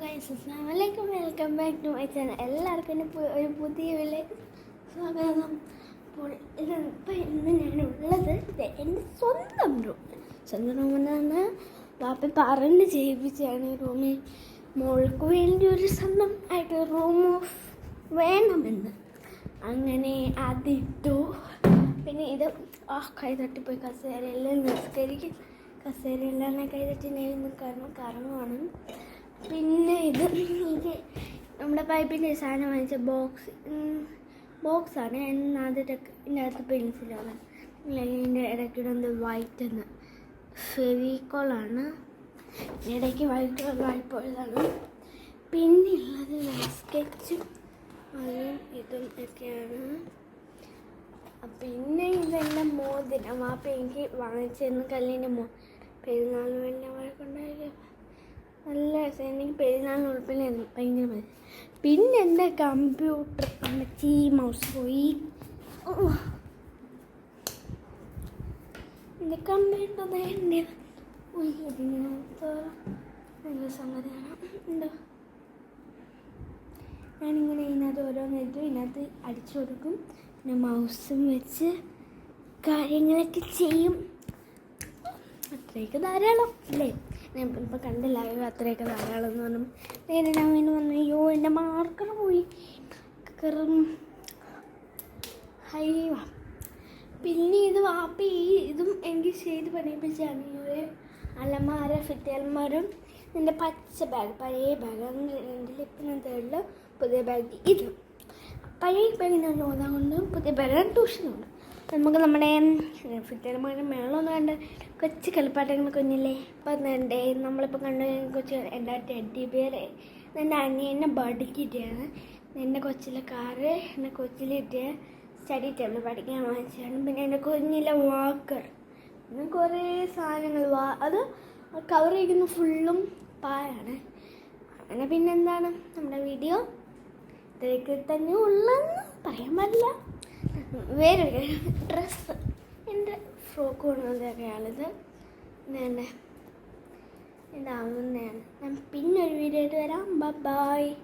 Guys അസ്സാമലൈക്കും welcome back to my channel എല്ലാവർക്കും എന്റെ ഒരു പുതിയ സ്വാഗതം. അപ്പോൾ ഇത് ഇപ്പം ഇന്ന് ഞാനുള്ളത് എന്റെ സ്വന്തം റൂം സ്വന്തം റൂമെന്നാണ് വാപ്പ പറഞ്ഞ് ചെയ്യിപ്പിച്ചാണ് ഈ റൂമിൽ മോൾക്ക് വേണ്ടി ഒരു സ്വന്തം ആയിട്ട് റൂം ഓഫ് വേണമെന്ന്. അങ്ങനെ അതിട്ടു. പിന്നെ ഇത് ആ കൈ തട്ടിപ്പോയി. കസേരയെല്ലാം നിസ്കരിക്കും. കസേരയെല്ലാം കൈ തട്ടി തട്ടിനായിരുന്നു കാരണം കറങ്ങുവാണ്. പിന്നെ ഇത് നമ്മുടെ പൈപ്പിന്റെ സാധനം വാങ്ങിച്ച ബോക്സ് ബോക്സാണ് എന്നാദ്യത്തെ ഇതിന്റെ അടുത്ത് പെൻസിലാണ് ഇതിന്റെ ഇടയ്ക്കിടുന്നത് വൈറ്റ് എന്ന് ഫെവിക്കോളാണ് ഇടയ്ക്ക് വൈറ്റ് വായ്പതാണ് പിന്നെ ഉള്ളത് സ്കെച്ചും അതും ഇതും ഒക്കെയാണ്. പിന്നെ ഇതെല്ലാം മോതിരം. ആ എനിക്ക് വാങ്ങിച്ചിരുന്നു കല്ലിന്റെ മോ പെരുന്നാളിന് വേണ്ടി അവൾക്കുണ്ടായ നല്ല രസം. എനിക്ക് പെരുന്നാളിന് ഉൾപ്പെടെയായിരുന്നു ഭയങ്കര മതി പിന്നെ എന്റെ കമ്പ്യൂട്ടർ അമ്മച്ചി മൗസ് പോയി. എന്റെ കമ്പ്യൂട്ടർ എന്റെ നല്ല സംഗതിയാണ്. എന്തോ ഞാനിങ്ങനെ ഇതിനകത്ത് ഓരോന്നിട്ടും ഇതിനകത്ത് അടിച്ചു കൊടുക്കും. പിന്നെ മൗസും വെച്ച് കാര്യങ്ങളൊക്കെ ചെയ്യും. അത്രയൊക്കെ ധാരാളം അല്ലേ? ഞാൻ ഇപ്പം കണ്ടില്ല അയ്യോ അത്രയൊക്കെ ധാരാളമെന്ന് പറഞ്ഞു. നേരെ ഞാൻ വീണ്ടും വന്നു അയ്യോ എന്റെ മാർക്കർ പോയി. കറും അയ്യോ. പിന്നെ ഇത് വാപ്പി ഈ ഇതും എനിക്ക് ചെയ്ത് പഠിപ്പിച്ചാണ് ഈ ഒരു അലമാര ഫിറ്റ് നിന്റെ പച്ച ബാഗ് പഴയ ബാഗ് രണ്ടിൽ ഇപ്പം ഞാൻ പുതിയ ബാഗ് ഇത്. പഴയ ബാഗിന്റെ കൊണ്ട് പുതിയ ബാഗ് ട്യൂഷനുണ്ട് നമുക്ക് നമ്മുടെ ഫിറ്റ് അലമാര മേളൊന്നും കണ്ട് കൊച്ചു കളിപ്പാട്ടങ്ങൾ കുഞ്ഞില്ലേ ഇപ്പം എന്റെ നമ്മളിപ്പോൾ കണ്ട് കൊച്ചു എന്റെ ടെഡി പേരെ എന്റെ അനിയനെ ബർത്ത്ഡേക്ക് കിട്ടിയാണ് എന്റെ കൊച്ചിലെ കാറ് എന്റെ കൊച്ചിലിട്ട് സ്റ്റഡി ടേബിൾ പഠിക്കാൻ വാങ്ങിച്ചാണ് പിന്നെ എന്റെ കുഞ്ഞിലെ വാക്കർ പിന്നെ കുറേ സാധനങ്ങൾ വാ അത് കവർ ചെയ്യുന്ന ഫുള്ളും പായാണ് അങ്ങനെ പിന്നെന്താണ് നമ്മുടെ വീഡിയോ ഇതൊക്കെ തന്നെ ഉള്ളെന്ന് പറയാൻ പറ്റില്ല വേറൊരു ഡ്രസ്സ് എന്റെ ഫ്രോക്ക് കൊണ്ടുവന്നതൊക്കെയാണിത് ഇതന്നെ. ഇതാവുന്നതാണ്. ഞാൻ പിന്നെ ഒരു വീഡിയോ ആയിട്ട് വരാം. ബൈ